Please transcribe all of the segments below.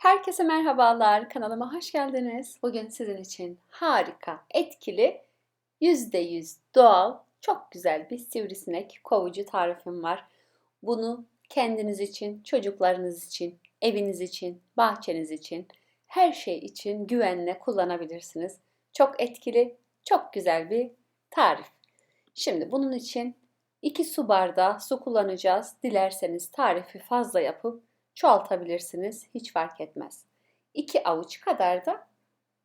Herkese merhabalar. Kanalıma hoş geldiniz. Bugün sizin için harika, etkili, %100 doğal, çok güzel bir sivrisinek kovucu tarifim var. Bunu kendiniz için, çocuklarınız için, eviniz için, bahçeniz için, her şey için güvenle kullanabilirsiniz. Çok etkili, çok güzel bir tarif. Şimdi bunun için 2 su bardağı su kullanacağız. Dilerseniz tarifi fazla yapıp çoğaltabilirsiniz. Hiç fark etmez. 2 avuç kadar da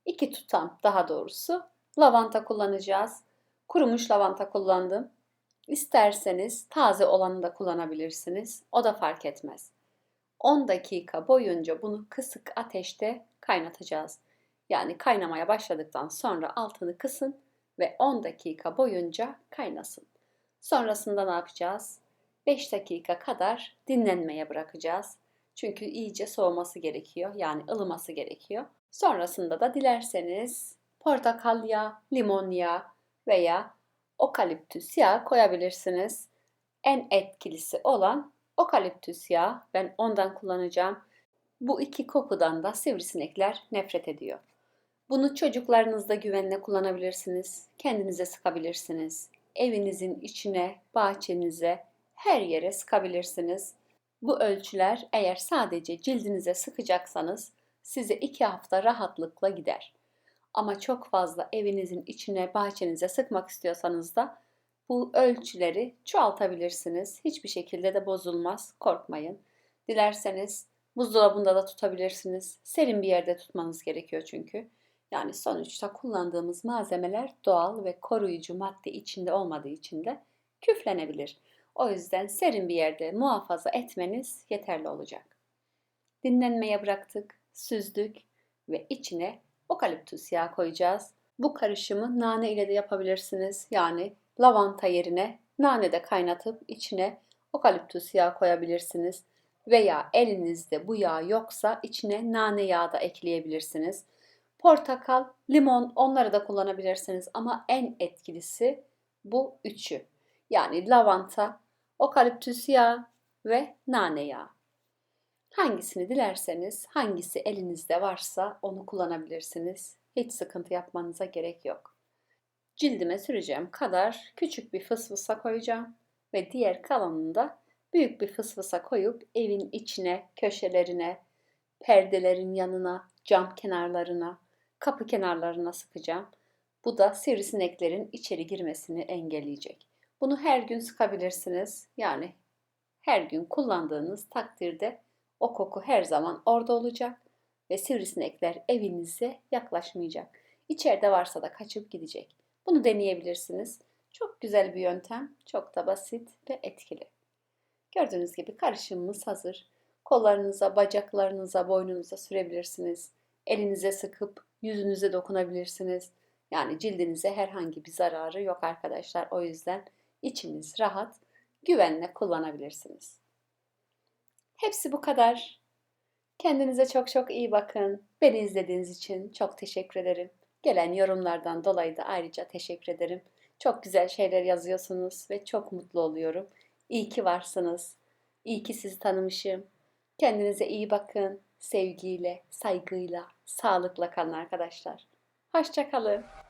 2 tutam daha doğrusu lavanta kullanacağız. Kurumuş lavanta kullandım. İsterseniz taze olanı da kullanabilirsiniz. O da fark etmez. 10 dakika boyunca bunu kısık ateşte kaynatacağız. Yani kaynamaya başladıktan sonra altını kısın ve 10 dakika boyunca kaynasın. Sonrasında ne yapacağız? 5 dakika kadar dinlenmeye bırakacağız. Çünkü iyice soğuması gerekiyor. Yani ılıması gerekiyor. Sonrasında da dilerseniz portakal yağı, limon yağı veya okaliptüs yağı koyabilirsiniz. En etkilisi olan okaliptüs yağı. Ben ondan kullanacağım. Bu iki kokudan da sivrisinekler nefret ediyor. Bunu çocuklarınızda güvenle kullanabilirsiniz. Kendinize sıkabilirsiniz. Evinizin içine, bahçenize, her yere sıkabilirsiniz. Bu ölçüler eğer sadece cildinize sıkacaksanız size iki hafta rahatlıkla gider. Ama çok fazla evinizin içine, bahçenize sıkmak istiyorsanız da bu ölçüleri çoğaltabilirsiniz. Hiçbir şekilde de bozulmaz. Korkmayın. Dilerseniz buzdolabında da tutabilirsiniz. Serin bir yerde tutmanız gerekiyor çünkü. Yani sonuçta kullandığımız malzemeler doğal ve koruyucu madde içinde olmadığı için de küflenebilir. O yüzden serin bir yerde muhafaza etmeniz yeterli olacak. Dinlenmeye bıraktık, süzdük ve içine okaliptüs yağı koyacağız. Bu karışımı nane ile de yapabilirsiniz. Yani lavanta yerine nane de kaynatıp içine okaliptüs yağı koyabilirsiniz. Veya elinizde bu yağ yoksa içine nane yağı da ekleyebilirsiniz. Portakal, limon onları da kullanabilirsiniz ama en etkilisi bu üçü. Yani lavanta, okaliptüs yağı ve nane yağı. Hangisini dilerseniz, hangisi elinizde varsa onu kullanabilirsiniz. Hiç sıkıntı yapmanıza gerek yok. Cildime süreceğim kadar küçük bir fısfısa koyacağım ve diğer kalanını da büyük bir fısfısa koyup evin içine, köşelerine, perdelerin yanına, cam kenarlarına, kapı kenarlarına sıkacağım. Bu da sivrisineklerin içeri girmesini engelleyecek. Bunu her gün sıkabilirsiniz. Yani her gün kullandığınız takdirde o koku her zaman orada olacak ve sivrisinekler evinize yaklaşmayacak. İçeride varsa da kaçıp gidecek. Bunu deneyebilirsiniz. Çok güzel bir yöntem, çok da basit ve etkili. Gördüğünüz gibi karışımımız hazır. Kollarınıza, bacaklarınıza, boynunuza sürebilirsiniz. Elinize sıkıp yüzünüze dokunabilirsiniz. Yani cildinize herhangi bir zararı yok arkadaşlar. O yüzden içiniz rahat, güvenle kullanabilirsiniz. Hepsi bu kadar. Kendinize çok çok iyi bakın. Beni izlediğiniz için çok teşekkür ederim. Gelen yorumlardan dolayı da ayrıca teşekkür ederim. Çok güzel şeyler yazıyorsunuz ve çok mutlu oluyorum. İyi ki varsınız. İyi ki sizi tanımışım. Kendinize iyi bakın. Sevgiyle, saygıyla, sağlıkla kalın arkadaşlar. Hoşçakalın.